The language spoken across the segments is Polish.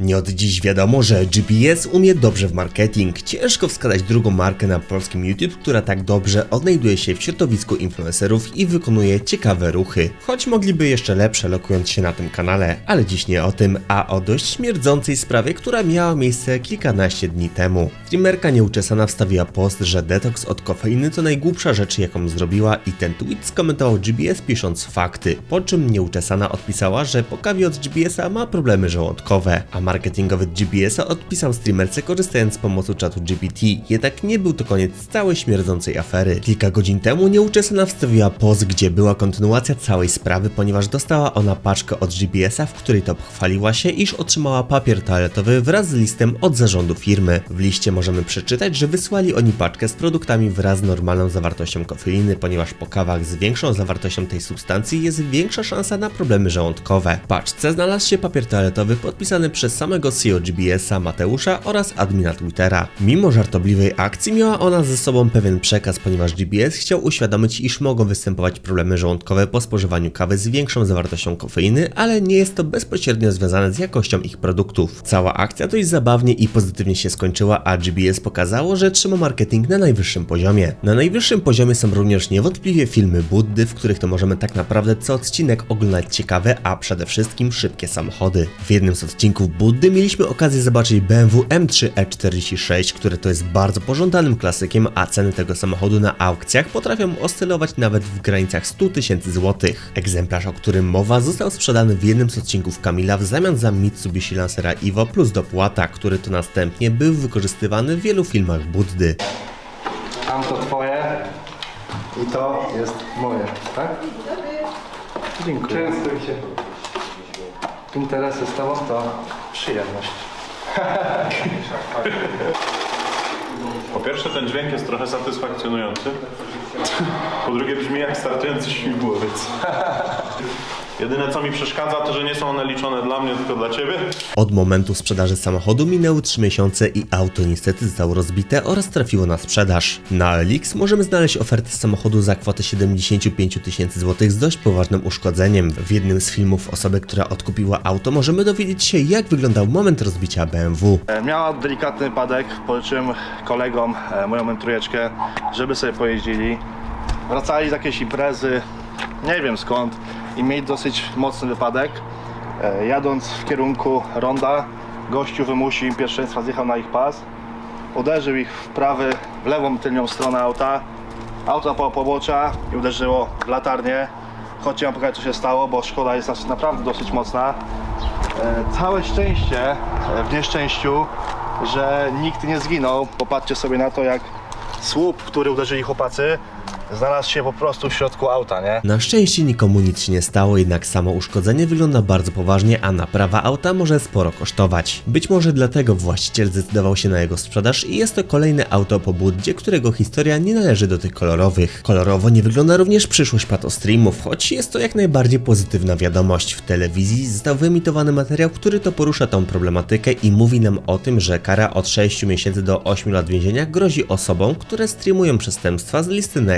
Nie od dziś wiadomo, że GPS umie dobrze w marketing. Ciężko wskazać drugą markę na polskim YouTube, która tak dobrze odnajduje się w środowisku influencerów i wykonuje ciekawe ruchy. Choć mogliby jeszcze lepsze lokując się na tym kanale, ale dziś nie o tym, a o dość śmierdzącej sprawie, która miała miejsce kilkanaście dni temu. Streamerka nieuczesana wstawiła post, że detoks od kofeiny to najgłupsza rzecz jaką zrobiła i ten tweet skomentował GBS pisząc fakty, po czym nieuczesana odpisała, że po kawie od GBS-a ma problemy żołądkowe, a marketingowy GBS-a odpisał streamerce korzystając z pomocy czatu GPT, jednak nie był to koniec całej śmierdzącej afery. Kilka godzin temu nieuczesana wstawiła post, gdzie była kontynuacja całej sprawy, ponieważ dostała ona paczkę od GBS-a, w której to pochwaliła się, iż otrzymała papier toaletowy wraz z listem od zarządu firmy. W liście możemy przeczytać, że wysłali oni paczkę z produktami wraz z normalną zawartością kofeiny, ponieważ po kawach z większą zawartością tej substancji jest większa szansa na problemy żołądkowe. W paczce znalazł się papier toaletowy podpisany przez samego CEO GBS-a Mateusza oraz admina Twittera. Mimo żartobliwej akcji miała ona ze sobą pewien przekaz, ponieważ GBS chciał uświadomić, iż mogą występować problemy żołądkowe po spożywaniu kawy z większą zawartością kofeiny, ale nie jest to bezpośrednio związane z jakością ich produktów. Cała akcja dość zabawnie i pozytywnie się skończyła, a GBS pokazało, że trzyma marketing na najwyższym poziomie. Na najwyższym poziomie są również niewątpliwie filmy Buddy, w których to możemy tak naprawdę co odcinek oglądać ciekawe, a przede wszystkim szybkie samochody. W jednym z odcinków Buddy mieliśmy okazję zobaczyć BMW M3 E46, które to jest bardzo pożądanym klasykiem, a ceny tego samochodu na aukcjach potrafią oscylować nawet w granicach 100 tysięcy złotych. Egzemplarz, o którym mowa, został sprzedany w jednym z odcinków Kamila w zamian za Mitsubishi Lancera Evo plus dopłata, który to następnie był wykorzystywany w wielu filmach Buddy. Tamto twoje i to jest moje, tak? Dziękuję. Częstuj się. Interesy to przyjemność. Po pierwsze ten dźwięk jest trochę satysfakcjonujący. Po drugie brzmi jak startujący śmigłowiec. Jedyne co mi przeszkadza to, że nie są one liczone dla mnie, tylko dla ciebie. Od momentu sprzedaży samochodu minęły 3 miesiące i auto niestety zostało rozbite oraz trafiło na sprzedaż. Na Elix możemy znaleźć ofertę samochodu za kwotę 75 000 tysięcy złotych z dość poważnym uszkodzeniem. W jednym z filmów osoby, która odkupiła auto, możemy dowiedzieć się jak wyglądał moment rozbicia BMW. E, Miała delikatny wypadek, pożyczyłem kolegom e, moją trójeczkę, żeby sobie pojeździli. Wracali z jakiejś imprezy, nie wiem skąd, i mieli dosyć mocny wypadek. E, Jadąc w kierunku ronda, gościu wymusił im pierwszeństwa, zjechał na ich pas. Uderzył ich w prawy, w lewą tylnią stronę auta. Auto po pobocza i uderzyło w latarnię. Chodźcie wam pokazać co się stało, bo szkoda jest naprawdę dosyć mocna. E, Całe szczęście e, w nieszczęściu, że nikt nie zginął. Popatrzcie sobie na to, jak słup, który uderzyli chłopacy, znalazł się po prostu w środku auta, nie? Na szczęście nikomu nic się nie stało, jednak samo uszkodzenie wygląda bardzo poważnie, a naprawa auta może sporo kosztować. Być może dlatego właściciel zdecydował się na jego sprzedaż i jest to kolejne auto po Buddzie, którego historia nie należy do tych kolorowych. Kolorowo nie wygląda również przyszłość patostreamów, choć jest to jak najbardziej pozytywna wiadomość. W telewizji został wyemitowany materiał, który to porusza tą problematykę i mówi nam o tym, że kara od 6 miesięcy do 8 lat więzienia grozi osobom, które streamują przestępstwa z listy na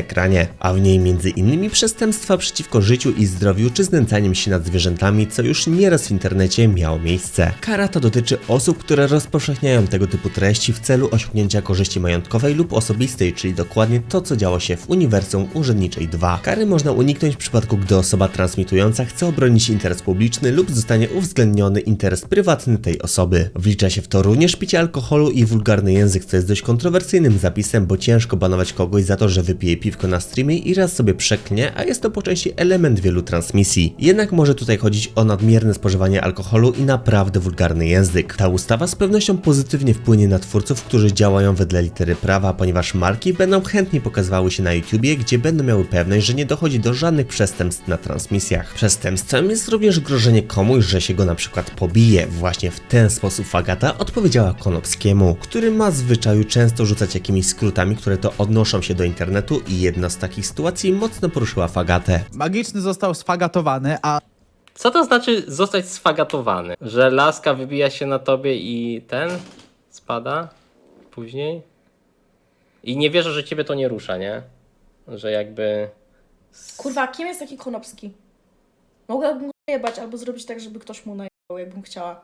a w niej innymi przestępstwa przeciwko życiu i zdrowiu czy znęcaniem się nad zwierzętami, co już nieraz w internecie miało miejsce. Kara ta dotyczy osób, które rozpowszechniają tego typu treści w celu osiągnięcia korzyści majątkowej lub osobistej, czyli dokładnie to, co działo się w Uniwersum Urzędniczej 2. Kary można uniknąć w przypadku, gdy osoba transmitująca chce obronić interes publiczny lub zostanie uwzględniony interes prywatny tej osoby. Wlicza się w to również picie alkoholu i wulgarny język, co jest dość kontrowersyjnym zapisem, bo ciężko banować kogoś za to, że wypije piwko na streamie i raz sobie przeklnie, a jest to po części element wielu transmisji. Jednak może tutaj chodzić o nadmierne spożywanie alkoholu i naprawdę wulgarny język. Ta ustawa z pewnością pozytywnie wpłynie na twórców, którzy działają wedle litery prawa, ponieważ marki będą chętnie pokazywały się na YouTubie, gdzie będą miały pewność, że nie dochodzi do żadnych przestępstw na transmisjach. Przestępstwem jest również grożenie komuś, że się go na przykład pobije. Właśnie w ten sposób Fagata odpowiedziała Konopskiemu, który ma zwyczaju często rzucać jakimiś skrótami, które to odnoszą się do internetu i jedna z takich sytuacji mocno poruszyła Fagatę. Magiczny został sfagatowany, a Co to znaczy zostać sfagatowany? Że laska wybija się na tobie i ten spada później? I nie wierzę, że ciebie to nie rusza, nie? Że jakby. Kurwa, kim jest taki Konopski? Mogłabym go jebać albo zrobić tak, żeby ktoś mu najebał, jakbym chciała.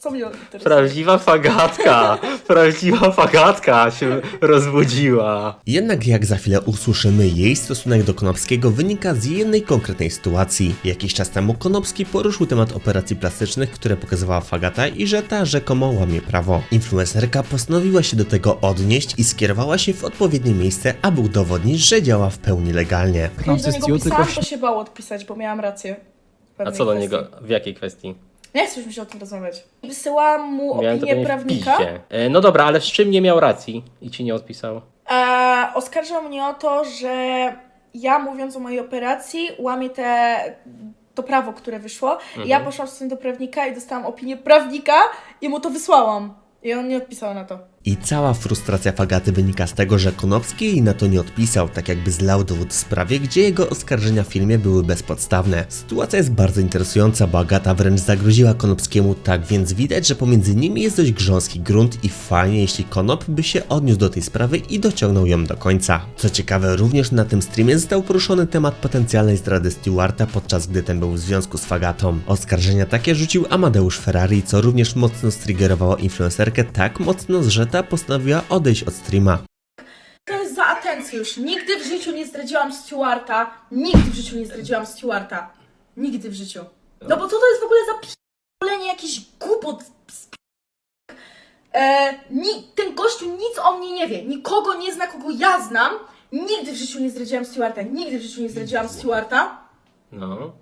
Co mnie interesuje? Prawdziwa fagatka! Prawdziwa fagatka się rozbudziła. Jednak jak za chwilę usłyszymy, jej stosunek do Konopskiego wynika z jednej konkretnej sytuacji. Jakiś czas temu Konopski poruszył temat operacji plastycznych, które pokazywała Fagata i że ta rzekomo łamie prawo. Influencerka postanowiła się do tego odnieść i skierowała się w odpowiednie miejsce, aby udowodnić, że działa w pełni legalnie. Kiedyś do z niego pisałam, to się bało odpisać, bo miałam rację. w A pewnej co do kwestii. niego? W jakiej kwestii? Nie chcesz mi się o tym rozmawiać. Wysyłałam mu Miałem to opinię pewnie w prawnika. piździe. E, No dobra, ale z czym nie miał racji i ci nie odpisał? E, oskarżał mnie o to, że ja mówiąc o mojej operacji łamię te, to prawo, które wyszło. I ja poszłam z tym do prawnika i dostałam opinię prawnika i mu to wysłałam. I on nie odpisał na to. I cała frustracja Fagaty wynika z tego, że Konopski jej na to nie odpisał, tak jakby zlał dowód w sprawie, gdzie jego oskarżenia w filmie były bezpodstawne. Sytuacja jest bardzo interesująca, bo Agata wręcz zagroziła Konopskiemu, tak więc widać, że pomiędzy nimi jest dość grząski grunt i fajnie, jeśli Konop by się odniósł do tej sprawy i dociągnął ją do końca. Co ciekawe, również na tym streamie został poruszony temat potencjalnej zdrady Stewarta, podczas gdy ten był w związku z Fagatą. Oskarżenia takie rzucił Amadeusz Ferrari, co również mocno striggerowało influencerkę tak mocno, że ta postanowiła odejść od streama. To jest za atencję już. Nigdy w życiu nie zdradziłam Stewarta. Nigdy w życiu nie zdradziłam Stewarta. Nigdy w życiu. No bo co to jest w ogóle za p***lenie jakiś głupot z p- e, ni, Ten gościu nic o mnie nie wie. Nikogo nie zna, kogo ja znam. Nigdy w życiu nie zdradziłam Stewarta. Nigdy w życiu nie zdradziłam Stewarta. No.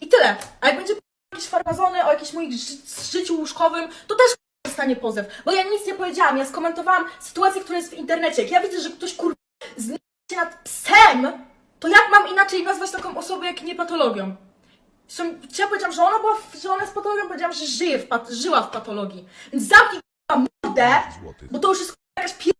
I tyle. A jak będzie p- jakieś farmazony o jakimś moim ży życiu łóżkowym, to też dostanie pozew. Bo ja nic nie powiedziałam. Ja skomentowałam sytuację, która jest w internecie. Jak ja widzę, że ktoś kur... zna się nad psem, to jak mam inaczej nazwać taką osobę, jak nie patologią? Czy ja powiedziałam, że ona była, w, że ona jest patologią, powiedziałam, że żyje w pat, żyła w patologii. Więc zamknij mordę, bo to już jest k***a, jakaś pierdolona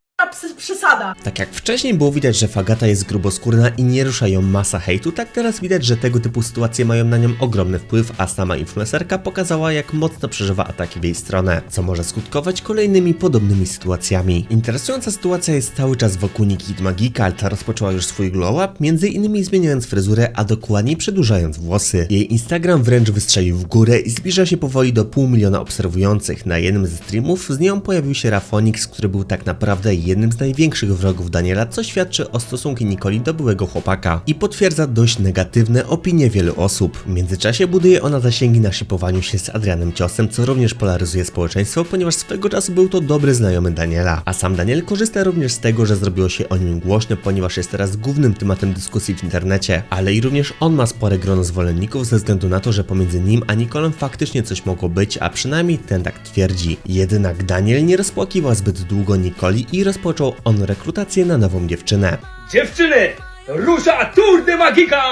przesada. Tak jak wcześniej było widać, że Fagata jest gruboskórna i nie rusza ją masa hejtu, tak teraz widać, że tego typu sytuacje mają na nią ogromny wpływ, a sama influencerka pokazała, jak mocno przeżywa ataki w jej stronę, co może skutkować kolejnymi podobnymi sytuacjami. Interesująca sytuacja jest cały czas wokół Nikit Magika, ta rozpoczęła już swój glow up, między innymi zmieniając fryzurę, a dokładniej przedłużając włosy. Jej Instagram wręcz wystrzelił w górę i zbliża się powoli do pół miliona obserwujących. Na jednym ze streamów z nią pojawił się Rafonix, który był tak naprawdę jednym z największych wrogów Daniela, co świadczy o stosunku Nikoli do byłego chłopaka i potwierdza dość negatywne opinie wielu osób. W międzyczasie buduje ona zasięgi na szipowaniu się z Adrianem Ciosem, co również polaryzuje społeczeństwo, ponieważ swego czasu był to dobry znajomy Daniela. A sam Daniel korzysta również z tego, że zrobiło się o nim głośno, ponieważ jest teraz głównym tematem dyskusji w internecie. Ale i również on ma spore grono zwolenników ze względu na to, że pomiędzy nim a Nikolą faktycznie coś mogło być, a przynajmniej ten tak twierdzi. Jednak Daniel nie rozpłakiwał zbyt długo Nikoli i rozpoczął on rekrutację na nową dziewczynę. Dziewczyny, rusza Tour de Magica,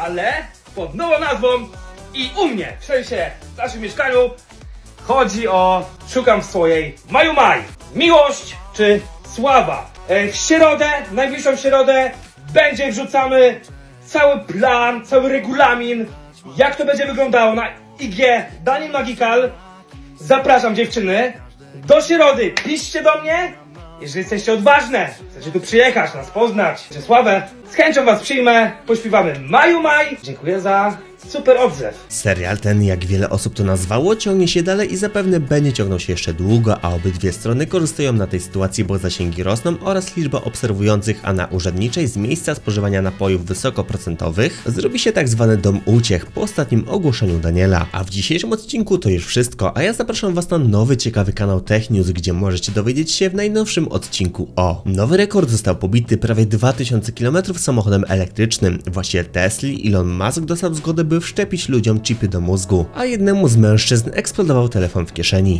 ale pod nową nazwą i u mnie, w sensie w naszym mieszkaniu, chodzi o szukam swojej Maju Maj. Miłość czy sława? E, W środę, najbliższą środę będzie wrzucamy cały plan, cały regulamin, jak to będzie wyglądało na IG Daniel Magical. Zapraszam dziewczyny. Do środy piszcie do mnie. Jeżeli jesteście odważne, chcecie tu przyjechać, nas poznać, Czesławę, z chęcią was przyjmę, pośpiewamy Maju Maj. Dziękuję za super odzew. Serial ten, jak wiele osób to nazwało, ciągnie się dalej i zapewne będzie ciągnął się jeszcze długo, a obydwie strony korzystają na tej sytuacji, bo zasięgi rosną oraz liczba obserwujących, a na urzędniczej z miejsca spożywania napojów wysokoprocentowych zrobi się tak zwany dom uciech po ostatnim ogłoszeniu Daniela. A w dzisiejszym odcinku to już wszystko, a ja zapraszam was na nowy ciekawy kanał Tech News, gdzie możecie dowiedzieć się w najnowszym odcinku o nowy rekord został pobity prawie 2000 km samochodem elektrycznym. Właściciel Tesli Elon Musk dostał zgodę, by wszczepić ludziom chipy do mózgu, a jednemu z mężczyzn eksplodował telefon w kieszeni.